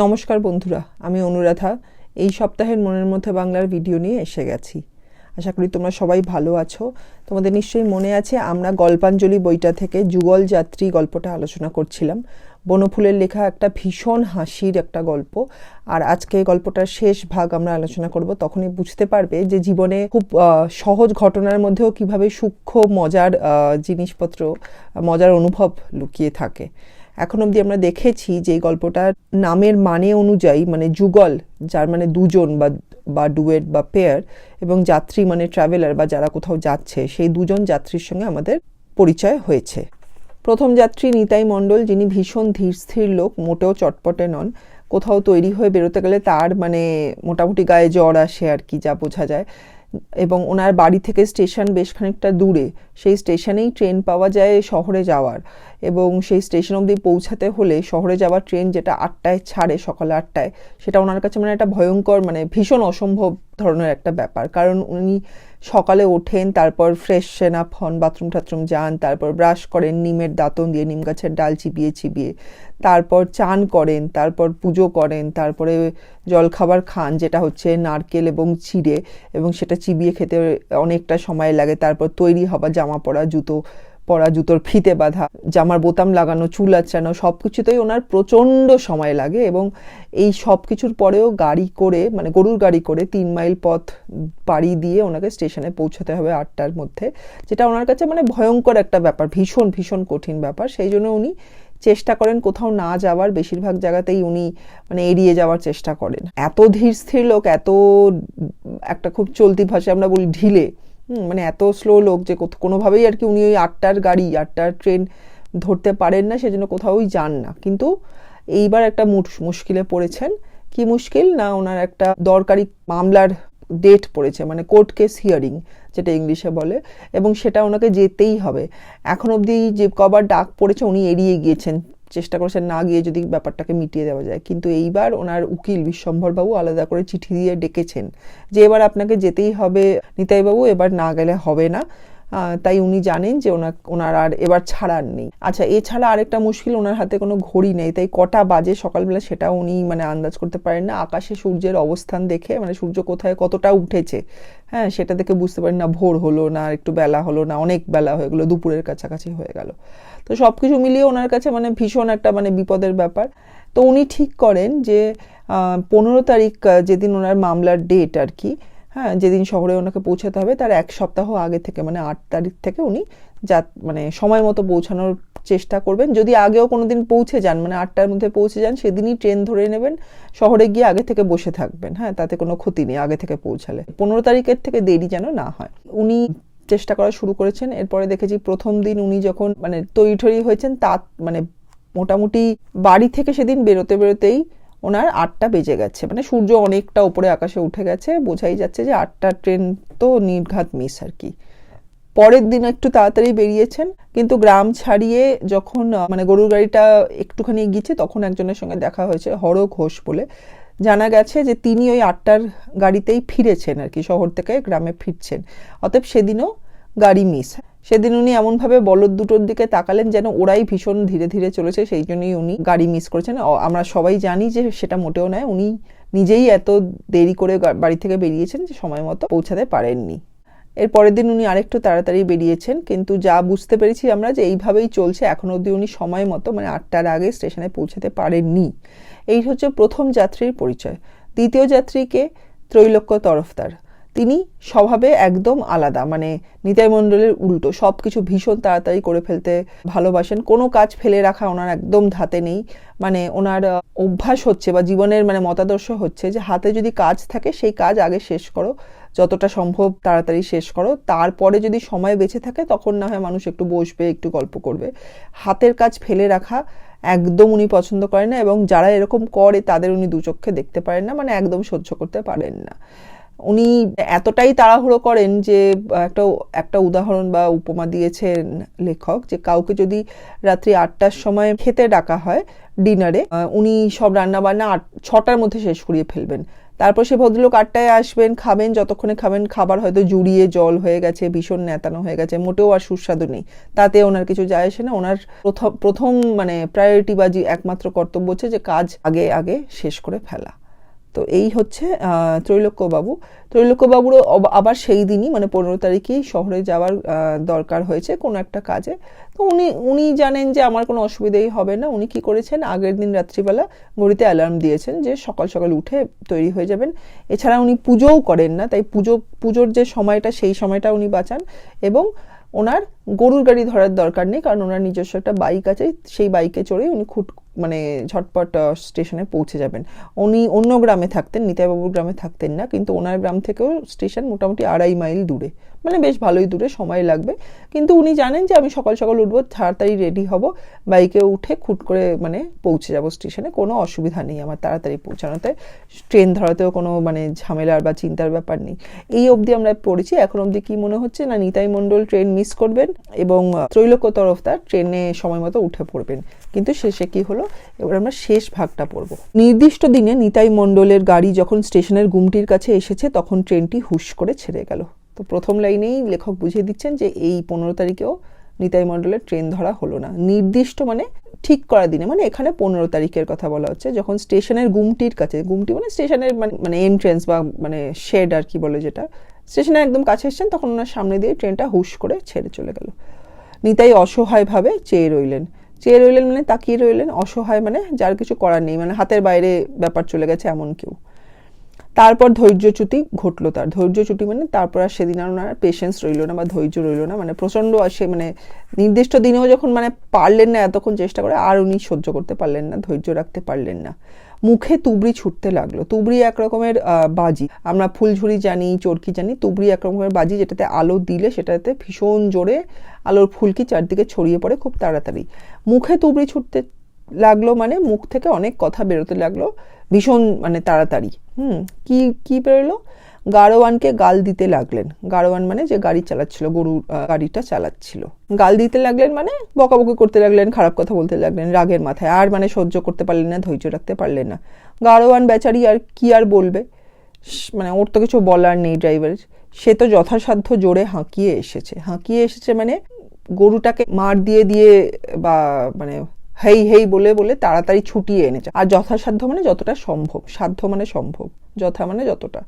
নমস্কার বন্ধুরা, আমি অনুরাধা। এই সপ্তাহের মনের মধ্যে বাংলার ভিডিও নিয়ে এসে গেছি। আশা করি তোমরা সবাই ভালো আছো। তোমাদের নিশ্চয়ই মনে আছে, আমরা গল্পাঞ্জলি বইটা থেকে যুগল যাত্রী গল্পটা আলোচনা করছিলাম। বনফুলের লেখা একটা ভীষণ হাসির একটা গল্প। আর আজকে গল্পটার শেষ ভাগ আমরা আলোচনা করব। তখনই বুঝতে পারবে যে জীবনে খুব সহজ ঘটনার মধ্যেও কীভাবে সূক্ষ্ম, মজার জিনিসপত্র, মজার অনুভব লুকিয়ে থাকে। এখন অবধি আমরা দেখেছি যে গল্পটার নামের মানে অনুযায়ী মানে যুগল, যার মানে দুজন বা বা ডুয়েট বা পেয়ার এবং যাত্রী মানে ট্রাভেলার বা যারা কোথাও যাচ্ছে, সেই দুজন যাত্রীর সঙ্গে আমাদের পরিচয় হয়েছে। প্রথম যাত্রী নিতাই মণ্ডল, যিনি ভীষণ ধীর স্থির লোক, মোটেও চটপটে নন। কোথাও তৈরি হয়ে বেরোতে গেলে তার মানে মোটামুটি গায়ে জ্বর আসে আর কি, যা বোঝা যায়। এবং ওনার বাড়ি থেকে স্টেশন বেশ খানিকটা দূরে। সেই স্টেশনেই ট্রেন পাওয়া যায় শহরে যাওয়ার। এবং সেই স্টেশন অবধি পৌঁছাতে হলে শহরে যাওয়ার ট্রেন যেটা আটটায় ছাড়ে সকালে আটটায়, সেটা ওনার কাছে মানে একটা ভয়ঙ্কর মানে ভীষণ অসম্ভব ধরনের একটা ব্যাপার। কারণ উনি সকালে ওঠেন, তারপর ফ্রেশ আপ হন বাথরুম টাথরুম যান, তারপর ব্রাশ করেন, নিমের দাঁতন দিয়ে নিম গাছের ডাল চিবিয়ে চিবিয়ে, তারপর চান করেন, তারপর পুজো করেন, তারপরে জলখাবার খান, যেটা হচ্ছে নারকেল এবং চিড়ে, এবং সেটা চিবিয়ে খেতে অনেকটা সময় লাগে, তারপর তৈরি হওয়া জামা পরা, জুতো পরা জুতোর ফিতে বাঁধা, জামার বোতাম লাগানো, চুল আঁচড়ানো সব কিছুতেই ওনার প্রচণ্ড সময় লাগে এবং এই সব কিছুর পরেও গাড়ি করে মানে গরুর গাড়ি করে তিন মাইল পথ পাড়ি দিয়ে ওনাকে স্টেশনে পৌঁছাতে হবে আটটার মধ্যে, যেটা ওনার কাছে মানে ভয়ঙ্কর একটা ব্যাপার, ভীষণ ভীষণ কঠিন ব্যাপার। সেই জন্য উনি চেষ্টা করেন কোথাও না যাওয়ার, বেশিরভাগ জায়গাতেই উনি মানে এড়িয়ে যাওয়ার চেষ্টা করেন। এত ধীর স্থির লোক, এত একটা খুব চলতি ভাষায় আমরা বলি ঢিলে মানে এত স্লো লোক যে কোনোভাবেই আর কি উনি ওই আটটার গাড়ি, আটটার ট্রেন ধরতে পারেন না, সেজন্য কোথাওই যান না। কিন্তু এইবার একটা মুশ- মুশকিলে পড়েছেন। কি মুশকিল না ওনার একটা দরকারি মামলার ডেট পড়েছে মানে কোর্ট কেস হিয়ারিং যেটা ইংলিশে বলে, এবং সেটা ওনাকে যেতেই হবে। এখন অবধি যে কবার ডাক পড়েছে, উনি এড়িয়ে গিয়েছেন। চেষ্টা করেছেন না গিয়ে যদি ব্যাপারটাকে মিটিয়ে দেওয়া যায়। কিন্তু এইবার ওনার উকিল বিশ্বম্ভরবাবু আলাদা করে চিঠি দিয়ে ডেকেছেন যে, এবার আপনাকে যেতেই হবে নিতাইবাবু, এবার না গেলে হবে না। তাই উনি জানেন যে ওনার ওনার আর এবার ছাড়ার নেই। আচ্ছা এছাড়া আরেকটা মুশকিল, ওনার হাতে কোনো ঘড়ি নেই, তাই কটা বাজে সকালবেলা সেটা উনি মানে আন্দাজ করতে পারেন না। আকাশে সূর্যের অবস্থান দেখে মানে সূর্য কোথায় কতটা উঠেছে হ্যাঁ সেটা দেখে বুঝতে পারেন না, ভোর হলো না একটু বেলা হলো না, অনেক বেলা হয়ে গেলো, দুপুরের কাছাকাছি হয়ে গেল। তো সব কিছু মিলিয়ে ওনার কাছে মানে ভীষণ একটা মানে বিপদের ব্যাপার। তো উনি ঠিক করেন যে পনেরো তারিখ যেদিন ওনার মামলার ডেট আর কি হ্যাঁ যেদিন শহরে ওনাকে পৌঁছাতে হবে, তার এক সপ্তাহ আগে থেকে মানে আট তারিখ থেকে উনি যা মানে সময় মতো পৌঁছানোর চেষ্টা করবেন। যদি আগেও কোনো দিন পৌঁছে যান মানে আটটার মধ্যে পৌঁছে যান, সেদিনই ট্রেন ধরে নেবেন, শহরে গিয়ে আগে থেকে বসে থাকবেন। হ্যাঁ তাতে কোনো ক্ষতি নেই আগে থেকে পৌঁছালে। পনেরো তারিখের থেকে দেরি যেন না হয়। উনি চেষ্টা করা শুরু করেছেন। এরপরে দেখেছি প্রথম দিন উনি যখন মানে তৈরি হয়েছেন তা মানে মোটামুটি বাড়ি থেকে সেদিন বেরোতে বেরোতেই ওনার আটটা বেজে গেছে। মানে সূর্য অনেকটা উপরে আকাশে উঠে গেছে, বোঝাই যাচ্ছে যে আটটা ট্রেন তো নির্ঘাত মিস আর কি। পরের দিন একটু তাড়াতাড়ি বেরিয়েছেন, কিন্তু গ্রাম ছাড়িয়ে যখন মানে গরুর গাড়িটা একটুখানি গিয়েছে তখন একজনের সঙ্গে দেখা হয়েছে হর ঘোষ বলে। জানা গেছে যে তিনি ওই আটটার গাড়িতেই ফিরেছেন আর কি, শহর থেকে গ্রামে ফিরছেন। অতএব সেদিনও গাড়ি মিস। সেদিন উনি এমনভাবে বলদ দুটোর দিকে তাকালেন যেন ওরাই ভীষণ ধীরে ধীরে চলেছে, সেই জন্যই উনি গাড়ি মিস করেছেন। আমরা সবাই জানি যে সেটা মোটেও নয়, উনি নিজেই এত দেরি করে বাড়ি থেকে বেরিয়েছেন যে সময় মতো পৌঁছাতে পারেননি। এর পরের দিন উনি আরেকটু তাড়াতাড়ি বেরিয়েছেন, কিন্তু যা বুঝতে পেরেছি আমরা যে এইভাবেই চলছে, এখন অবধি উনি সময় মতো মানে আটটার আগে স্টেশনে পৌঁছাতে পারেননি। এই হচ্ছে প্রথম যাত্রীর পরিচয়। দ্বিতীয় যাত্রীকে ত্রৈলোক্য তরফদার। তিনি স্বভাবে একদম আলাদা মানে নিতাই মণ্ডলের উল্টো। সব কিছু ভীষণ তাড়াতাড়ি করে ফেলতে ভালোবাসেন। কোনো কাজ ফেলে রাখা ওনার একদম ধাতে নেই। মানে ওনার অভ্যাস হচ্ছে বা জীবনের মানে মতাদর্শ হচ্ছে যে হাতে যদি কাজ থাকে সেই কাজ আগে শেষ করো। যতটা সম্ভব তাড়াতাড়ি শেষ করো। তারপরে যদি সময় বেঁচে থাকে তখন না হয় মানুষ একটু বসবে, একটু গল্প করবে। হাতের কাজ ফেলে রাখা একদম উনি পছন্দ করেন না এবং যারা এরকম করে তাদের উনি দু চোখে দেখতে পারেন না মানে একদম সহ্য করতে পারেন না। উনি এতটাই তাড়াহুড়ো করেন যে, একটা একটা উদাহরণ বা উপমা দিয়েছেন লেখক যে, কাউকে যদি রাত্রি আটটার সময় খেতে ডাকা হয় ডিনারে উনি সব রান্না বান্না আট, ছটার মধ্যে শেষ করিয়ে ফেলবেন। তারপর সে ভদ্রলোক আটটায় আসবেন, খাবেন, যতক্ষণে খাবেন, খাবার হয়তো জুড়িয়ে জল হয়ে গেছে, ভীষণ নেতানো হয়ে গেছে, মোটেও আর সুস্বাদু নেই। তাতে ওনার কিছু যায় আসে না, ওনার প্রথম প্রথম মানে প্রায়োরিটি বাজি একমাত্র কর্তব্য হচ্ছে যে, কাজ আগে আগে শেষ করে ফেলা। তো এই হচ্ছে ত্রৈলোক্যবাবু। ত্রৈলোক্যবাবুরও আবার সেই দিনই মানে পনেরো তারিখেই শহরে যাওয়ার দরকার হয়েছে কোনো একটা কাজে। তো উনি উনি জানেন যে আমার কোনো অসুবিধাই হবে না। উনি কি করেছেন, আগের দিন রাত্রিবেলা ঘড়িতে অ্যালার্ম দিয়েছেন যে সকাল সকাল উঠে তৈরি হয়ে যাবেন। এছাড়া উনি পুজোও করেন না, তাই পুজো, পুজোর যে সময়টা, সেই সময়টা উনি বাঁচান। এবং ওনার গরুর গাড়ি ধরার দরকার নেই, কারণ ওনার নিজস্ব একটা বাইক আছে, সেই বাইকে চড়ে উনি খুট মানে ঝটপট স্টেশনে পৌঁছে যাবেন। উনি অন্য গ্রামে থাকতেন, নিতাইবাবুর গ্রামে থাকতেন না, কিন্তু ওনার গ্রাম থেকেও স্টেশন মোটামুটি আড়াই মাইল দূরে। মানে বেশ ভালোই দূরে সময় লাগবে। কিন্তু উনি জানেন যে আমি সকাল সকাল উঠবো, তাড়াতাড়ি রেডি হব। বাইকে উঠে খুট করে মানে পৌঁছে যাব স্টেশনে কোনো অসুবিধা নেই আমার তাড়াতাড়ি পৌঁছানোতে। ট্রেন ধরাতেও কোনো মানে ঝামেলার বা চিন্তার ব্যাপার নেই। এই অবধি আমরা পড়েছি। এখন অবধি কি মনে হচ্ছে না নিতাই মণ্ডল ট্রেন মিস করবেন এবং ত্রৈলোক্য তরফদার ট্রেনে সময় মতো উঠে পড়বেন। কিন্তু শেষে কি হলো? এবার আমরা শেষ ভাগটা পড়ব। নির্দিষ্ট দিনে নিতাই মণ্ডলের গাড়ি যখন স্টেশনের গুমটির কাছে এসেছে, তখন ট্রেনটি হুশ করে ছেড়ে গেল। তো প্রথম লাইনেই লেখক বুঝিয়ে দিচ্ছেন যে এই পনেরো তারিখেও নিতাই মণ্ডলের ট্রেন ধরা হলো না। নির্দিষ্ট মানে ঠিক করা দিনে মানে এখানে পনেরো তারিখের কথা বলা হচ্ছে, যখন স্টেশনের গুমটির কাছে, গুমটি মানে স্টেশনের মানে মানে এন্ট্রেন্স বা মানে শেড আর কি বলে যেটা, স্টেশনে একদম কাছে এসছেন, তখন ওনার সামনে দিয়ে ট্রেনটা হুশ করে ছেড়ে চলে গেল। নিতাই অসহায়ভাবে চেয়ে রইলেন। চেয়ে রইলেন মানে তাকিয়ে রইলেন, অসহায় মানে যার কিছু করার নেই মানে হাতের বাইরে ব্যাপার চলে গেছে এমন কেউ। তারপর ধৈর্যচ্যুতি ঘটলো তার। ধৈর্যচ্যুতি মানে তারপর আর সেদিন আর ওনার পেশেন্স রইল না বা ধৈর্য রইল না মানে প্রচণ্ড আসে মানে নির্দিষ্ট দিনেও যখন মানে পারলেন না এতক্ষণ চেষ্টা করে, আর উনি সহ্য করতে পারলেন না, ধৈর্য রাখতে পারলেন না। মুখে তুবড়ি ছুটতে লাগল। তুবড়ি এক রকমের বাজি। আমরা ফুলঝুরি জানি, চরকি জানি, তুবড়ি এক রকমের বাজি যেটাতে আলো দিলে সেটাতে ভীষণ জোরে আলোর ফুলকি চারদিকে ছড়িয়ে পড়ে খুব তাড়াতাড়ি। মুখে তুবড়ি ছুটতে লাগল মানে মুখ থেকে অনেক কথা বেরোতে লাগল। ভীষণ মানে তাড়াতাড়ি। হুম, কি কি বেরোলো? গাড়োয়ানকে গাল দিতে লাগলেন। গাড়োয়ান মানে যে গাড়ি চালাচ্ছিল গরু গাড়িটা চালাচ্ছিল। গাল দিতে লাগলেন মানে বকাবকি করতে লাগলেন, খারাপ কথা বলতে লাগলেন, রাগের মাথায়। আর মানে সহ্য করতে পারলেন না, ধৈর্য রাখতে পারলেন না। গাড়োয়ান বেচারি আর কি আর বলবে? মানে ওর তো কিছু বলার নেই ড্রাইভারের। সে তো যথাসাধ্য জোরে হাঁকিয়ে এসেছে। হাঁকিয়ে এসেছে মানে গরুটাকে মার দিয়ে দিয়ে বা মানে হেই হেই বলে বলে তাড়াতাড়ি ছুটিয়ে এনেছে। আর যথাসাধ্য মানে যতটা সম্ভব, সাধ্য মানে সম্ভব, যথা মানে যতটা।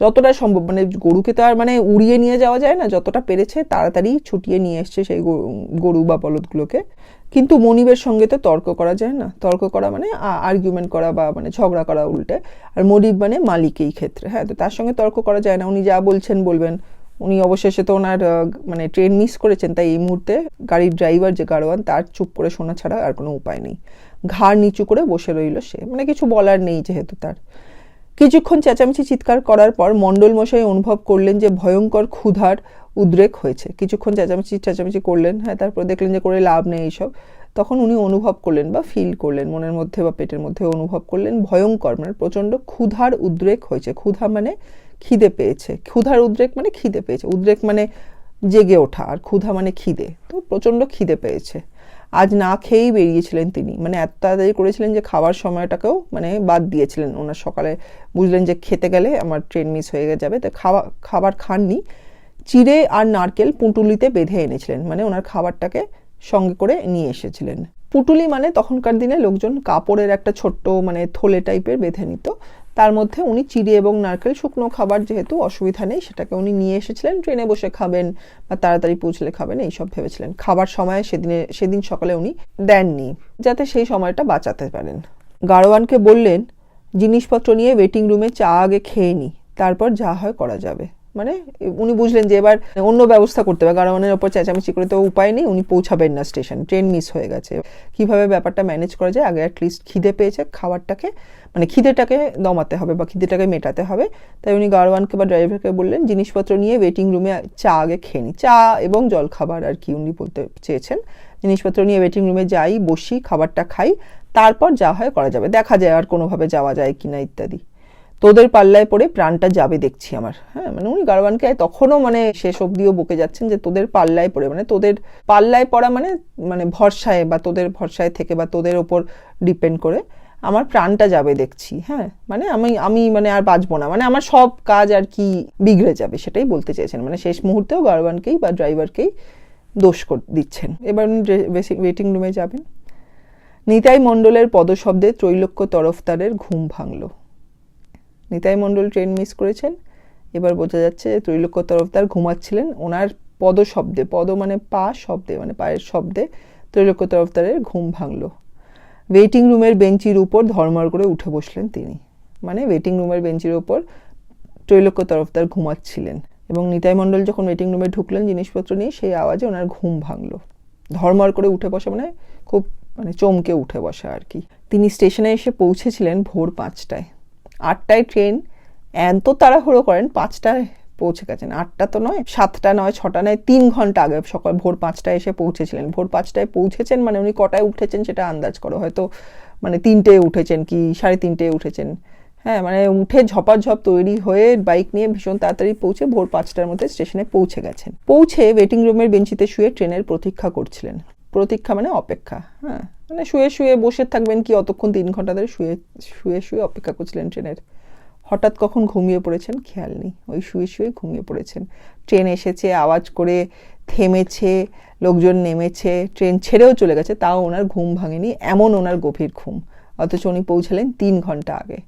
যতটা সম্ভব মানে গরুকে তো আর মানে উড়িয়ে নিয়ে যাওয়া যায় না, যতটা পেরেছে তাড়াতাড়ি ছুটিয়ে নিয়ে এসছে সেই গরু- বা বলদগুলোকে। কিন্তু মনিবের সঙ্গে তো তর্ক করা যায় না। তর্ক করা মানে আর্গুমেন্ট করা বা মানে ঝগড়া করা উল্টে। আর মনিব মানে মালিক এই ক্ষেত্রে হ্যাঁ? তো তার সঙ্গে তর্ক করা যায় না। উনি যা বলছেন বলবেন। উনি অবশেষে তো ওনার মানে ট্রেন মিস করেছেন, তাই এই মুহূর্তে গাড়ির ড্রাইভার যে গাড়োয়ান, তার চুপ করে শোনা ছাড়া আর কোনো উপায় নেই। ঘাড় নিচু করে বসে রইল সে। মানে কিছু বলার নেই যেহেতু তার। কিছুক্ষণ চেঁচামেচি চিৎকার করার পর মণ্ডল মশাই অনুভব করলেন যে ভয়ঙ্কর ক্ষুধার উদ্রেক হয়েছে। কিছুক্ষণ চেঁচামেচি চেঁচামেচি করলেন হ্যাঁ তারপর দেখলেন যে করে লাভ নেই এইসব। তখন উনি অনুভব করলেন বা ফিল করলেন, মনের মধ্যে বা পেটের মধ্যে অনুভব করলেন ভয়ঙ্কর মানে প্রচণ্ড ক্ষুধার উদ্রেক হয়েছে। ক্ষুধা মানে খিদে পেয়েছে। ক্ষুধার উদ্রেক মানে খিদে পেয়েছে। উদ্রেক মানে জেগে ওঠা, আর ক্ষুধা মানে খিদে। তো প্রচণ্ড খিদে পেয়েছে। আজ না খেয়েই বেরিয়েছিলেন তিনি। মানে এত তাড়াতাড়ি করেছিলেন যে খাওয়ার সময়টাকেও মানে বাদ দিয়েছিলেন ওনার সকালে। বুঝলেন যে খেতে গেলে আমার ট্রেন মিস হয়ে যাবে। তো খাওয়া, খাবার খাননি। চিড়ে আর নারকেল পুঁটুলিতে বেঁধে এনেছিলেন। মানে ওনার খাবারটাকে সঙ্গে করে নিয়ে এসেছিলেন। পুটুলি মানে তখনকার দিনে লোকজন কাপড়ের একটা ছোট্ট মানে থলে টাইপের বেঁধে নিত। তার মধ্যে উনি চিড়ি এবং নারকেল শুকনো খাবার যেহেতু অসুবিধা নেই, সেটাকে উনি নিয়ে এসেছিলেন, ট্রেনে বসে খাবেন বা তাড়াতাড়ি পৌঁছলে খাবেন, এইসব ভেবেছিলেন। খাবার সময় সেদিনে, সেদিন সকালে উনি দেননি, যাতে সেই সময়টা বাঁচাতে পারেন। গাড়োয়ানকে বললেন, জিনিসপত্র নিয়ে ওয়েটিং রুমে চা আগে খেয়ে নি, তারপর যা হয় করা যাবে। মানে উনি বুঝলেন যে এবার অন্য ব্যবস্থা করতে হবে গাড়োয়ানের ওপর চেঁচামেচি করে তো উপায় নেই, উনি পৌঁছাবেন না স্টেশন, ট্রেন মিস হয়ে গেছে। কীভাবে ব্যাপারটা ম্যানেজ করা যায়, আগে অ্যাটলিস্ট খিদে পেয়েছে, খাবারটাকে মানে খিদেটাকে দমাতে হবে বা খিদেটাকে মেটাতে হবে। তাই উনি গাড়োয়ানকে বা ড্রাইভারকে বললেন, জিনিসপত্র নিয়ে ওয়েটিং রুমে চা আগে খেয়ে নি। চা এবং জলখাবার আর কি উনি বলতে চেয়েছেন। জিনিসপত্র নিয়ে ওয়েটিং রুমে যাই, বসি, খাবারটা খাই, তারপর যা হয় করা যাবে। দেখা যায় আর কোনোভাবে যাওয়া যায় কিনা ইত্যাদি। তোদের পাল্লায় পড়ে প্রাণটা যাবে দেখছি আমার। হ্যাঁ মানে উনি গাড়োয়ানকে তখনও মানে শেষ অবধিও বকে যাচ্ছেন যে তোদের পাল্লায় পড়ে মানে তোদের পাল্লায় পড়া মানে মানে ভরসায় বা তোদের ভরসায় থেকে বা তোদের ওপর ডিপেন্ড করে আমার প্রাণটা যাবে দেখছি। হ্যাঁ মানে আমি আমি মানে আর বাঁচবো না। মানে আমার সব কাজ আর কি বিগড়ে যাবে সেটাই বলতে চেয়েছেন। মানে শেষ মুহূর্তেও গারওয়ানকেই বা ড্রাইভারকেই দোষ কর- দিচ্ছেন। এবার উনি ওয়েটিং রুমে যাবেন। নিতাই মণ্ডলের পদশব্দে ত্রৈলোক্য তরফদারের ঘুম ভাঙল। নিতাই মণ্ডল ট্রেন মিস করেছেন। এবার বোঝা যাচ্ছে ত্রৈলোক্য তরফদার ঘুমাচ্ছিলেন। ওনার পদ শব্দে পদ মানে পা, শব্দে মানে পায়ের শব্দে ত্রৈলোক্য তরফদারের ঘুম ভাঙল। ওয়েটিং রুমের বেঞ্চির উপর ধর্মর করে উঠে বসলেন তিনি। মানে ওয়েটিং রুমের বেঞ্চির উপর ত্রৈলোক্য তরফদার ঘুমাচ্ছিলেন এবং নিতাই মণ্ডল যখন ওয়েটিং রুমে ঢুকলেন জিনিসপত্র নিয়ে, সেই আওয়াজে ওনার ঘুম ভাঙলো। ধর্মর করে উঠে বসা মানে খুব মানে চমকে উঠে বসা আর কি। তিনি স্টেশনে এসে পৌঁছেছিলেন ভোর পাঁচটায়। আটটায় ট্রেন, এত তাড়াহুড়ো করেন, পাঁচটায় পৌঁছে গেছেন। আটটা তো নয়, সাতটা নয়, ছটা নয়, তিন ঘণ্টা আগে সকাল ভোর পাঁচটায় এসে পৌঁছেছিলেন। ভোর পাঁচটায় পৌঁছেছেন মানে উনি কটায় উঠেছেন সেটা আন্দাজ করো, হয়তো মানে তিনটে উঠেছেন কি, সাড়ে তিনটে উঠেছেন। হ্যাঁ মানে উঠে ঝপাঝপ তৈরি হয়ে বাইক নিয়ে ভীষণ তাড়াতাড়ি পৌঁছে ভোর পাঁচটার মধ্যে স্টেশনে পৌঁছে গেছেন। পৌঁছে ওয়েটিং রুমের বেঞ্চিতে শুয়ে ট্রেনের প্রতীক্ষা করছিলেন। প্রতীক্ষা মানে অপেক্ষা হ্যাঁ। মানে শুয়ে শুয়ে বসে থাকবেন কি অতক্ষণ তিন ঘণ্টা ধরে শুয়ে শুয়ে শুয়ে অপেক্ষা করছিলেন ট্রেনের। হঠাৎ কখন ঘুমিয়ে পড়েছেন? খেয়াল নেই। ওই শুয়ে শুয়ে ঘুমিয়ে পড়েছেন। ট্রেন এসেছে, আওয়াজ করে থেমেছে, লোকজন নেমেছে, ট্রেন ছেড়েও চলে গেছে, তাও ওনার ঘুম ভাঙেনি, এমন ওনার গভীর ঘুম। অথচ উনি পৌঁছালেন তিন ঘণ্টা আগে।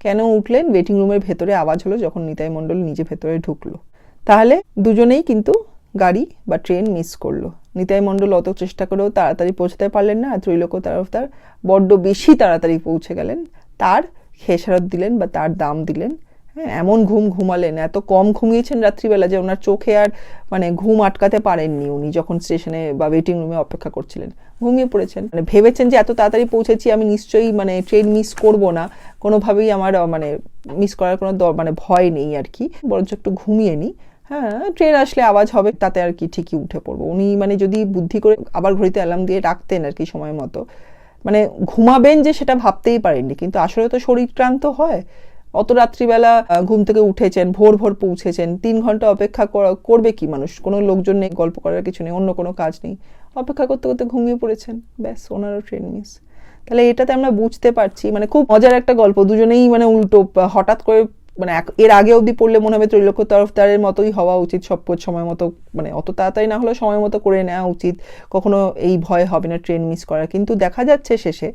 কেন উঠলেন? ওয়েটিং রুমের ভেতরে আওয়াজ হলো যখন নিতাই মণ্ডল নিজে ভেতরে ঢুকলো। তাহলে দুজনেই কিন্তু গাড়ি বা ট্রেন মিস করল। নিতাই মণ্ডল অত চেষ্টা করেও তাড়াতাড়ি পৌঁছতে পারলেন না আর ত্রৈলোক্য তরফদার বড্ড বেশি তাড়াতাড়ি পৌঁছে গেলেন। তার খেসারত দিলেন বা তার দাম দিলেন। হ্যাঁ এমন ঘুম ঘুমালেন, এত কম ঘুমিয়েছেন রাত্রিবেলা যে ওনার চোখে আর মানে ঘুম আটকাতে পারেননি উনি যখন স্টেশনে বা ওয়েটিং রুমে অপেক্ষা করছিলেন। ঘুমিয়ে পড়েছেন। মানে ভেবেছেন যে এত তাড়াতাড়ি পৌঁছেছি, আমি নিশ্চয়ই মানে ট্রেন মিস করব না। কোনোভাবেই আমার মানে মিস করার কোনো মানে ভয় নেই আর কি। বরঞ্চ একটু ঘুমিয়ে নিই হ্যাঁ ট্রেন আসলে আওয়াজ হবে, তাতে আর কি ঠিকই উঠে পড়ব। উনি মানে যদি বুদ্ধি করে আবার ঘড়িতে অ্যালার্ম দিয়ে রাখতেন আর কি সময় মতো মানে ঘুমাবেন যে সেটা ভাবতেই পারেননি। কিন্তু আসলে তো শরীর ক্লান্ত হয়। অত রাত্রিবেলা ঘুম থেকে উঠেছেন, ভোর ভোর পৌঁছেছেন, তিন ঘণ্টা অপেক্ষা করা- করবে কি মানুষ? কোনো লোকজন নেই, গল্প করার কিছু নেই, অন্য কোনো কাজ নেই। অপেক্ষা করতে করতে ঘুমিয়ে পড়েছেন। ব্যাস, ওনারও ট্রেন মিস তাহলে এটাতে আমরা বুঝতে পারছি মানে খুব মজার একটা গল্প। দুজনেই মানে উল্টো, হঠাৎ করে মানে এর আগে অবধি পড়লে মনে হবে ত্রৈলোক্য তরফদারের মতোই হওয়া উচিত, সব কাজ সময় মতো মানে অত তাড়াতাড়ি না হলেও সময় মতো করে নেওয়া উচিত। কখনো এই ভয় হবে না ট্রেন মিস করা কিন্তু দেখা যাচ্ছে শেষে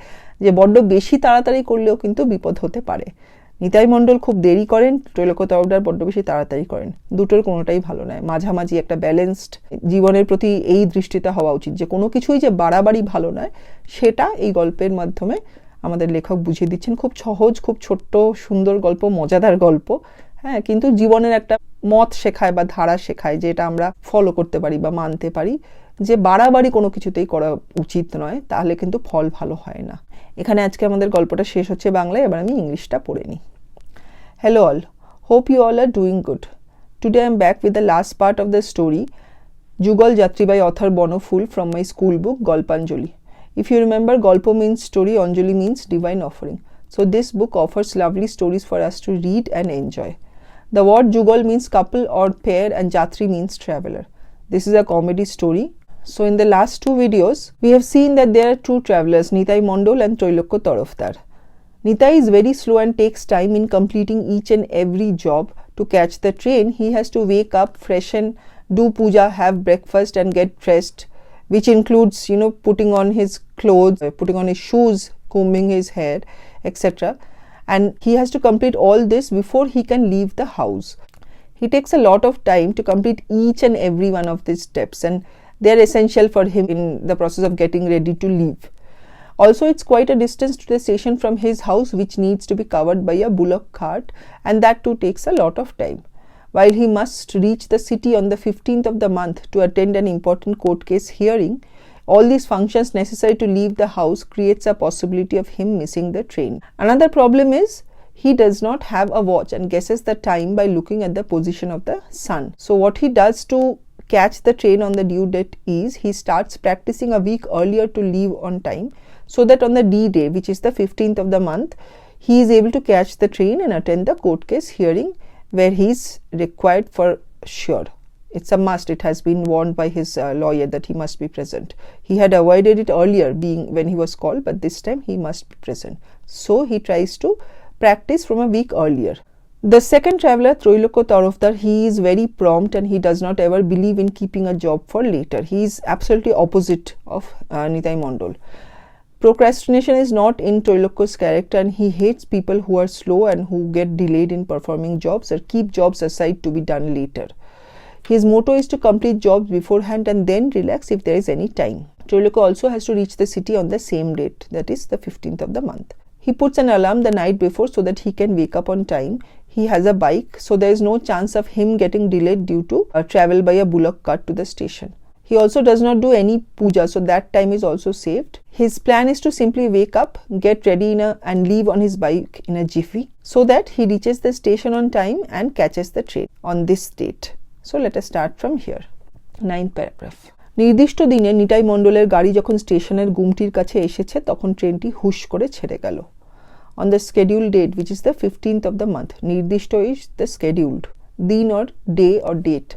যে বড্ড বেশি তাড়াতাড়ি করলেও কিন্তু বিপদ হতে পারে। নিতাই মণ্ডল খুব দেরি করেন, ত্রৈলোক্য তরফদার বড্ড বেশি তাড়াতাড়ি করেন। দুটোর কোনোটাই ভালো নয়। মাঝামাঝি একটা ব্যালেন্সড জীবনের প্রতি এই দৃষ্টিটা হওয়া উচিত যে কোনো কিছুই যে বাড়াবাড়ি ভালো নয়, সেটা এই গল্পের মাধ্যমে আমাদের লেখক বুঝিয়ে দিচ্ছেন। খুব সহজ, খুব ছোট্ট, সুন্দর গল্প, মজাদার গল্প। হ্যাঁ কিন্তু জীবনের একটা মত শেখায় বা ধারা শেখায় যে এটা আমরা ফলো করতে পারি বা মানতে পারি। যে বাড়াবাড়ি কোনো কিছুতেই করা উচিত নয়, তাহলে কিন্তু ফল ভালো হয় না। এখানে আজকে আমাদের গল্পটা শেষ হচ্ছে বাংলায়, এবার আমি ইংলিশটা পড়ে নিই। Hello all hope you all are doing good Today I am back with the last part of the story Jugal author Bono Fool from my school book Golpanjali. If you remember, Golpo means story, Anjali means divine offering. So, this book offers lovely stories for us to read and enjoy. The word Jugal means couple or pair, and Jatri means traveler. This is a comedy story. So, in the last two videos, we have seen that there are two travelers, Nitai Mondol and Troilokko Torofdar. Nitai is very slow and takes time in completing each and every job. To catch the train, he has to wake up, freshen, do puja, have breakfast, and get dressed, which includes, you know, putting on his clothes, uh, putting on his shoes, combing his hair, etc. And he has to complete all this before he can leave the house. He takes a lot of time to complete each and every one of these steps, and they are essential for him in the process of getting ready to leave. Also, it's quite a distance to the station from his house, which needs to be covered by a bullock cart, and that too takes a lot of time. While he must reach the city on the 15th of the month to attend an important court case hearing, all these functions necessary to leave the house creates a possibility of him missing the train. Another problem is he does not have a watch and guesses the time by looking at the position of the sun. So, what he does to catch the train on the due date is he starts practicing a week earlier to leave on time so that on the D day, which is the 15th of the month, he is able to catch the train and attend the court case hearing where he is required for sure. It's a must. It has been warned by his uh, lawyer that he must be present. He had avoided it earlier, being when he was called, but this time he must be present. So he tries to practice from a week earlier. The second traveler, Troiloko Tarofdar, he is very prompt and he does not ever believe in keeping a job for later. He is absolutely opposite of uh, Nitai Mondol. Procrastination is not in Troiloko's character and he hates people who are slow and who get delayed in performing jobs or keep jobs aside to be done later. His motto is to complete jobs beforehand and then relax if there is any time. Troiloko also has to reach the city on the same date, that is the 15th of the month. He puts an alarm the night before so that he can wake up on time. He has a bike, so there is no chance of him getting delayed due to a travel by a bullock cart to the station. He also does not do any puja, so that time is also saved. His plan is to simply wake up, get ready in a, and leave on his bike in a jiffy so that he reaches the station on time and catches the train on this date. So let us start from here. Nine paragraph. নির্দিষ্ট দিনে নিটাই মণ্ডলের গাড়ি যখন স্টেশনের গুমটির কাছে এসেছে তখন ট্রেনটি হুশ করে ছেড়ে গেল on the schedule date which is the fifteenth of the month নির্দিষ্ট ইজ দ্য স্কেডিউলড দিন or day or date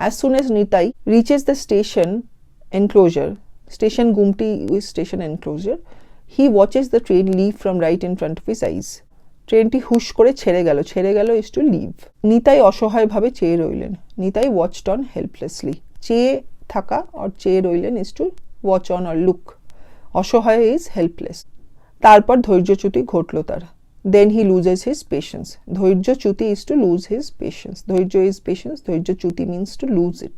as soon as Nitai reaches the station enclosure station Gomti with station enclosure he watches the train leave from right in front of his eyes ট্রেনটি হুশ করে ছেড়ে গেল ছেড়ে গেল is to leave Nitai অসহায়ভাবে চেয়ে রইলেন। নিতাই ওয়াচড অন হেল্পলেসলি চেয়ে থাকা আর চেয়ে রইলেন is to watch on or look অসহায় ইজ হেল্পলেস তারপর ধৈর্যচ্যুতি ঘটল তার। then he loses his patience ধৈর্যচ্যুতি is to lose his patience ধৈর্য is patience ধৈর্যচ্যুতি means to lose it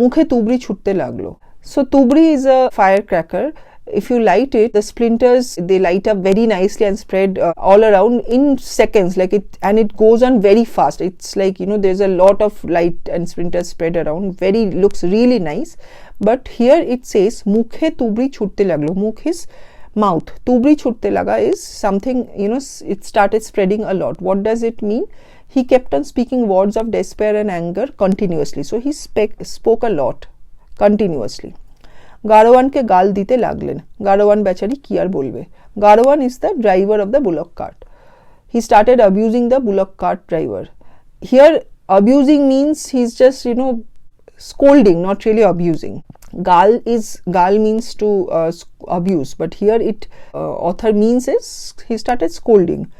মুখে তুবড়ি ছুটতে লাগলো so তুবড়ি is a fire cracker if you light it the splinters they light up very nicely and spread uh, all around in seconds like it and it goes on very fast it's like you know there's a lot of light and splinters spread around very looks really nice but here it says mukhe tubri chutte laglo mukh is mouth tubri chutte laga is something you know it started spreading a lot what does it mean he kept on speaking words of despair and anger continuously so he spoke a lot continuously গারোয়ানকে গাল দিতে লাগলেন গারোয়ান বেচারি কি আর বলবে গারোয়ান is the driver of the bullock cart he started abusing the bullock cart driver here abusing means he's just you know scolding not really abusing Gal is gal means to uh, abuse but here it uh, author means is he started scolding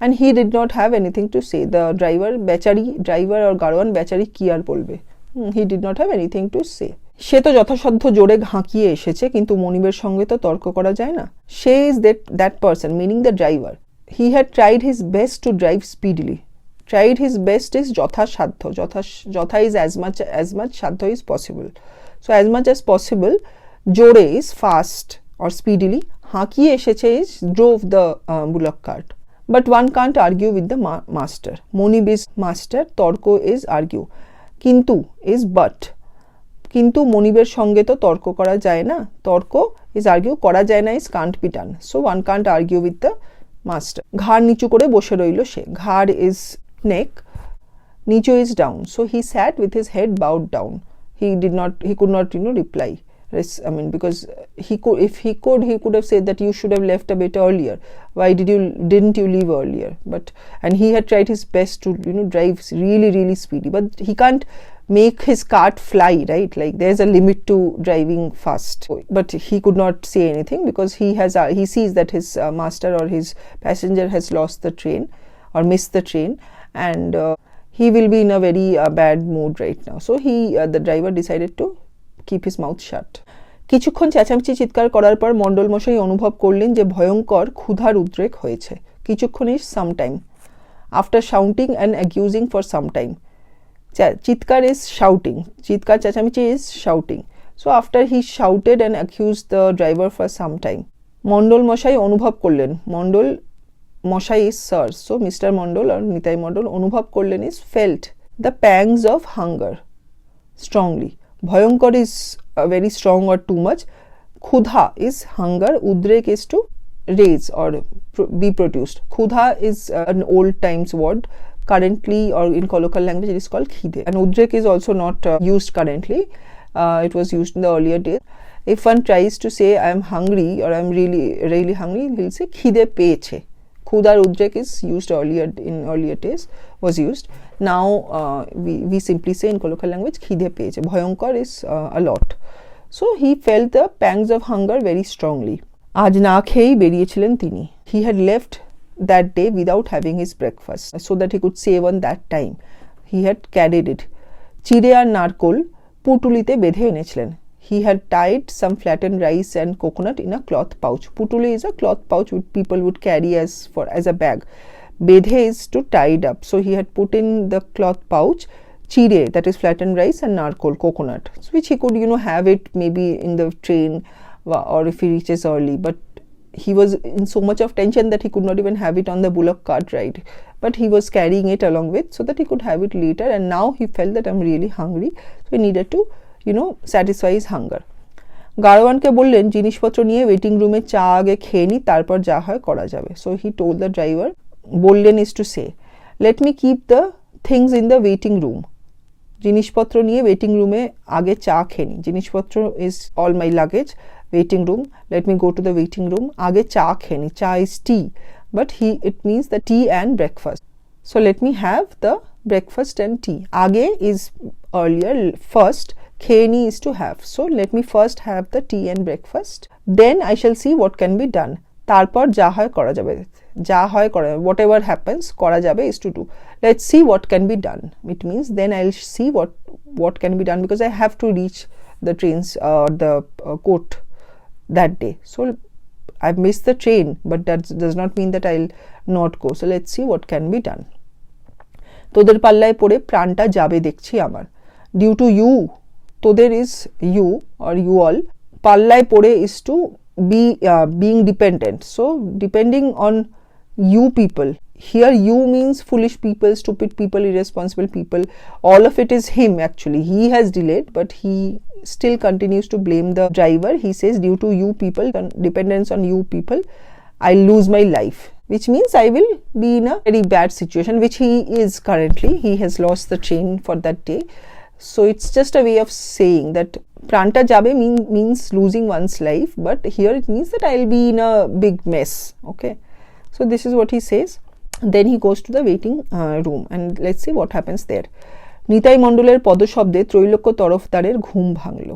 and he did not have anything to say the driver bechari driver or garwan bechari ki ar bolbe he did not have anything to say সে তো যথাসাধ্য জোরে ঘাঁকিয়ে এসেছে কিন্তু মনিবের সঙ্গে তো তর্ক করা যায় না সে is that that person meaning the driver he had tried his best to drive speedily tried his best is যথাসাধ্য যথা যথা is as much as much সাধ্য is possible so as much as possible জোরে is fast or speedily হাঁকিয়ে এসেছে is drove the bullock cart but one can't argue with the master মনিব is master তর্ক is argue কিন্তু is but কিন্তু মনিবের সঙ্গে তো তর্ক করা যায় না। তর্ক ইজ আর্গিউ করা যায় না is can't done so one can't argue with the master ঘাড় নিচু করে বসে রইল সে। ঘাড় ইজ নেক নিচু is down so he sat with his head bowed down he did not he could not you know reply. I mean, because he could, if he could, he could have said that you should have left a bit earlier. Why did you didn't you leave earlier? But and he had tried his best to you know drive really really speedy, but he can't make his cart fly right? Like there's a limit to driving fast. But he could not say anything because he has uh, he sees that his uh, master or his passenger has lost the train or missed the train. And uh, he will be in a very uh, bad mood right now. So he uh, the driver decided to keep his mouth shut. কিছুক্ষণ চেঁচামেচি চিৎকার করার পর মণ্ডল মশাই অনুভব করলেন যে ভয়ঙ্কর ক্ষুধার উদ্রেক হয়েছে কিছুক্ষণ is sometime after shouting and accusing for some time Chitkar is shouting. Chitkar Chachamichi is shouting. So after he shouted and accused the driver for some time, Mondal মশাই অনুভব করলেন মন্ডল মশাই is sir so mister Mandal আর নিতাই মন্ডল অনুভব করলেন is felt the pangs of hunger strongly ভয়ঙ্কর is very strong or too much ক্ষুধা is hunger উদ্রেক is to raise or be produced. Khudha is uh, an old times word currently or in colloquial language it is called khide and udrek is also not uh, used currently uh, it was used in the earlier days if one tries to say i am hungry or i am really really hungry he'll say khide peche Khudar Udrek is used earlier in earlier days, was used. Now uh, we, we simply say in colloquial language, khide peyeche. Bhayankar is uh, a lot. So he felt the pangs of hunger very strongly. আজ না খেয়েই বেরিয়েছিলেন তিনি he had left that day without having his breakfast so that he could save on that time he had carried it চিড়ে আর নারকোল পুটুলিতে বেঁধে এনেছিলেন he had tied some flattened rice and coconut in a cloth pouch. Putule is a cloth pouch which people would carry as for as a bag. Bedhe is to tie it up. So he had put in the cloth pouch chire that is flattened rice and narcol coconut which he could you know have it maybe in the train or if he reaches early but he was in so much of tension that he could not even have it on the bullock cart ride but he was carrying it along with so that he could have it later and now he felt that i'm really hungry so he needed to you know satisfy his hunger. গারোয়ানকে বললেন জিনিসপত্র নিয়ে waiting রুমে চা আগে খেয়ে নি তারপর যা হয় করা যাবে। So he told the driver বললেন is to say let me keep the things in the waiting room জিনিসপত্র নিয়ে ওয়েটিং রুমে আগে চা খেয়ে নিই জিনিসপত্র is all my luggage waiting room let me go to the waiting room আগে চা খেয়ে নিই চা is tea but he it means the tea and breakfast so let me have the breakfast and tea. Age is earlier, first, kheni is to have. So let me first have the tea and breakfast. Then I shall see what can be done. তারপর যা হয় করা যাবে যা হয় করা what ever happens করা যাবে is to do let see what can be done it means then I see what what can be done because I have to reach the trains the court that day. So I've missed the train, but that does not mean that I'll not go. So let's see what can be done. তোদের পাল্লায় পড়ে প্রাণটা যাবে দেখছি আমার due to you তোদের is you or you all পাল্লায় পড়ে is to be being dependent so depending on you people here you means foolish people stupid people irresponsible people all of it is him actually he has delayed but he still continues to blame the driver he says due to you people dependence on you people i lose my life which means i will be in a very bad situation which he is currently he has lost the train for that day so it's just a way of saying that pranta jabe mean, means losing one's life but here it means that i'll be in a big mess okay so this is what he says then he goes to the waiting uh, room and let's see what happens there Nitai মণ্ডলের পদশব্দে ত্রৈলোক্য তরফদারের ঘুম ভাঙল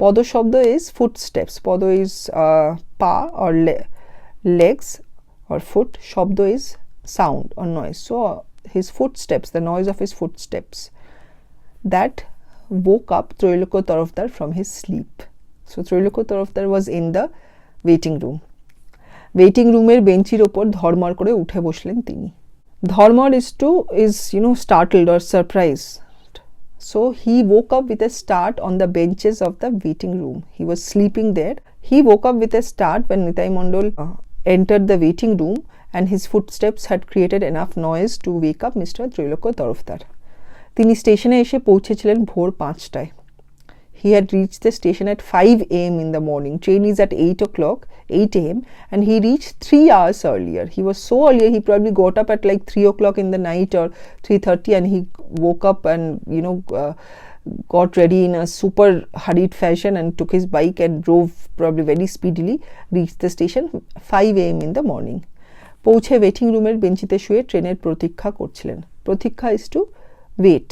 পদশব্দ is foot steps পদ is পা or legs or foot শব্দ is sound or noise so his footsteps the noise of his footsteps that woke up Troiloko Tarafdar from his sleep so Troiloko Tarafdar was in the waiting room waiting রুমের বেঞ্চির ওপর ধর্মর করে উঠে বসলেন তিনি ধর্মর is to is you know startled or surprise So he woke up with a start on the benches of the waiting room. He was sleeping there. He woke up with a start when Nitai Mondol uh, entered the waiting room and his footsteps had created enough noise to wake up Mr. Triloko Tarufdar. তিনি স্টেশনে এসে পৌঁছেছিলেন ভোর পাঁচটায় he had reached the station at 5 a.m. in the morning. Train is at 8 o'clock, 8 a.m. and he reached three hours earlier. He was so earlier, he probably got up at like 3 o'clock in the night or 3.30 and he woke up and, you know, uh, got ready in a super hurried fashion and took his bike and drove probably very speedily, reached the station 5 a.m. in the morning. পৌঁছে waiting রুমের বেঞ্চিতে শুয়ে ট্রেনের প্রতীক্ষা করছিলেন প্রতীক্ষা is to Wait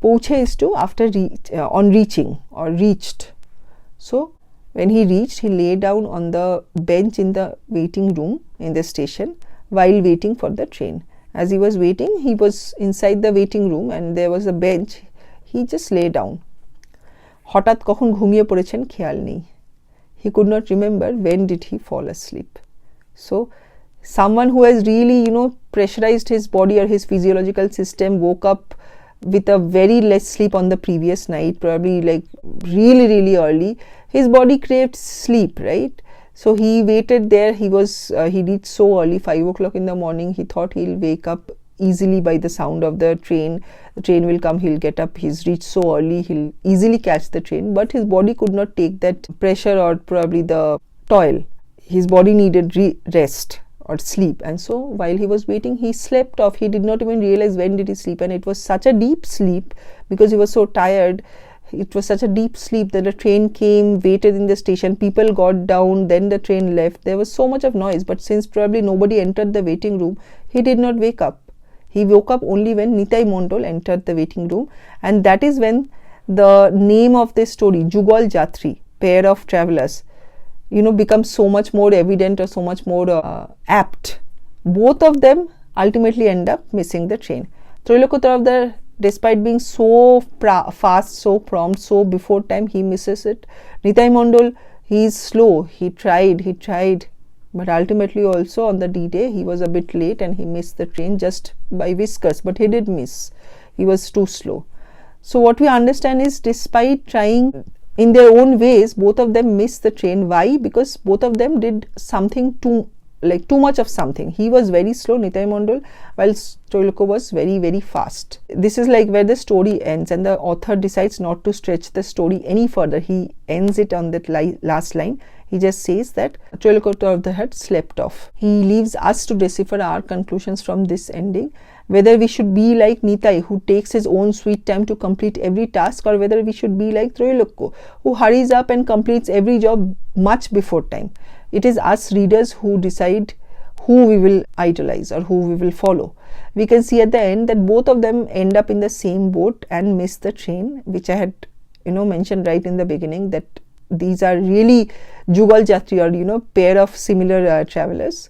Poche is to after reach, uh, on reaching or reached. So when he reached, he lay down on the bench in the waiting room in the station while waiting for the train. As he was waiting, he was inside the waiting room and there was a bench. He just lay down. হঠাৎ কখন ঘুমিয়ে পড়েছেন খেয়াল নেই he could not remember when did he fall asleep. So someone who has really you know pressurized his body or his physiological system woke up with a very less sleep on the previous night, probably like really, really early, his body craved sleep, right? So he waited there. He was, uh, he reached so early, 5 o'clock in the morning. He thought he'll wake up easily by the sound of the train. The train will come, he'll get up. He's reached so early, he'll easily catch the train. But his body could not take that pressure or probably the toil. His body needed re- rest or sleep. And so while he was waiting he slept off. He did not even realize when did he sleep. And it was such a deep sleep because he was so tired. It was such a deep sleep that the train came, waited in the station, people got down, then the train left. There was so much of noise, but since probably nobody entered the waiting room, he did not wake up. He woke up only when Nitai Mondol entered the waiting room, and that is when the name of this story, Jugal Jatri, pair of travelers, you know, becomes so much more evident or so much more uh, apt. Both of them ultimately end up missing the train. Triloko Taravdar, despite being so pra- fast, so prompt, so before time, he misses it. Nitai Mondol, he is slow. He tried, he tried, but ultimately also on the D day, he was a bit late and he missed the train just by whiskers, but he did miss. He was too slow. So, what we understand is despite trying in their own ways, both of them missed the train. Why? Because both of them did something too like too much of something. He was very slow, Nitai Mondol, while Stoiloko was very, very fast. This is like where the story ends, and the author decides not to stretch the story any further. He ends it on that li- last line. He just says that Trilokoto of the Head slept off. He leaves us to decipher our conclusions from this ending. Whether we should be like Nitai, who takes his own sweet time to complete every task, or whether we should be like Troilokko, who hurries up and completes every job much before time. It is us readers who decide who we will idolize or who we will follow. We can see at the end that both of them end up in the same boat and miss the train, which I had, you know, mentioned right in the beginning that these are really Jugal Jatri or, you know, pair of similar uh, travelers.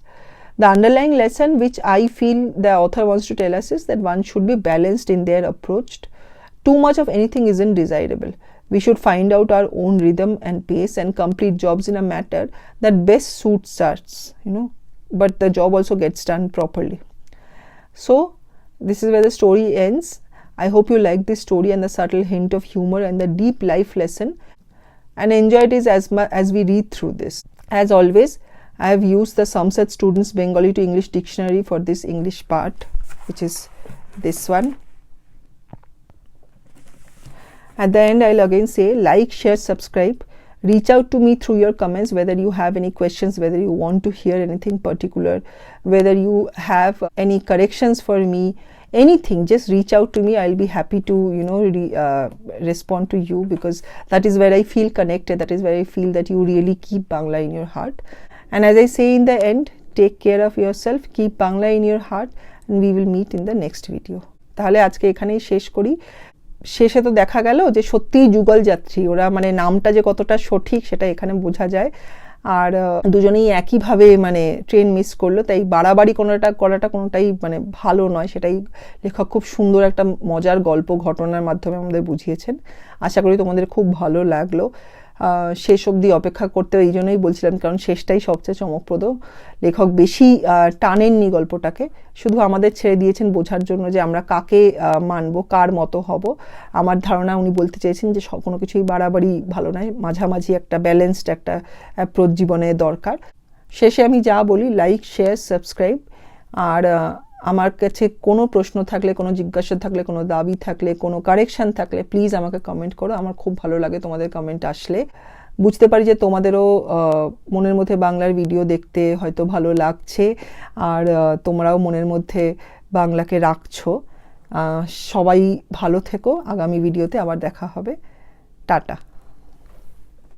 The underlying lesson which I feel the author wants to tell us is that one should be balanced in their approach. Too much of anything isn't desirable. We should find out our own rhythm and pace and complete jobs in a matter that best suits us, you know, but the job also gets done properly. So, this is where the story ends. I hope you like this story and the subtle hint of humor and the deep life lesson and enjoy it as much as we read through this. As always, I have used the Samsat Students Bengali to English Dictionary for this English part, which is this one. At the end, I'll again say like, share, subscribe. Reach out to me through your comments whether you have any questions, whether you want to hear anything particular, whether you have any corrections for me, anything. Just reach out to me. I'll be happy to, you know, re, uh, respond to you because that is where I feel connected. That is where I feel that you really keep Bangla in your heart. And as I say in the end, take care of yourself, keep Bangla in your heart, and we will meet in the next video. তাহলে আজকে এখানেই শেষ করি শেষে তো দেখা গেল যে সত্যিই যুগল যাত্রী ওরা মানে নামটা যে কতটা সঠিক সেটা এখানে বোঝা যায় আর দুজনেই একইভাবে মানে ট্রেন মিস করল, তাই বাড়াবাড়ি কোনোটা, করাটা কোনোটাই মানে ভালো নয়। সেটাই লেখক খুব সুন্দর একটা মজার গল্প ঘটনার মাধ্যমে আমাদের বুঝিয়েছেন। আশা করি তোমাদের খুব ভালো লাগল। শেষ অবধি অপেক্ষা করতে এই জন্যই বলছিলাম, কারণ শেষটাই সবচেয়ে চমকপ্রদ। লেখক বেশি টানেননি গল্পটাকে। শুধু আমাদের ছেড়ে দিয়েছেন বোঝার জন্য যে আমরা কাকে মানবো, কার মতো হব। আমার ধারণা উনি বলতে চেয়েছেন যে কোনো কিছুই বাড়াবাড়ি ভালো নয়, মাঝামাঝি একটা ব্যালেন্সড একটা অ্যাপ্রোচ জীবনে দরকার। শেষে আমি যা বলি লাইক শেয়ার সাবস্ক্রাইব আর আমার কাছে কোনো প্রশ্ন থাকলে, কোনো জিজ্ঞাসা থাকলে, কোনো দাবি থাকলে, কোনো কারেকশান থাকলে প্লিজ আমাকে কমেন্ট করো। আমার খুব ভালো লাগে তোমাদের কমেন্ট আসলে। বুঝতে পারি যে তোমাদেরও মনের মধ্যে বাংলার ভিডিও দেখতে হয়তো ভালো লাগছে, আর তোমরাও মনের মধ্যে বাংলাকে রাখছো। সবাই ভালো থেকো। আগামী ভিডিওতে আবার দেখা হবে। টাটা।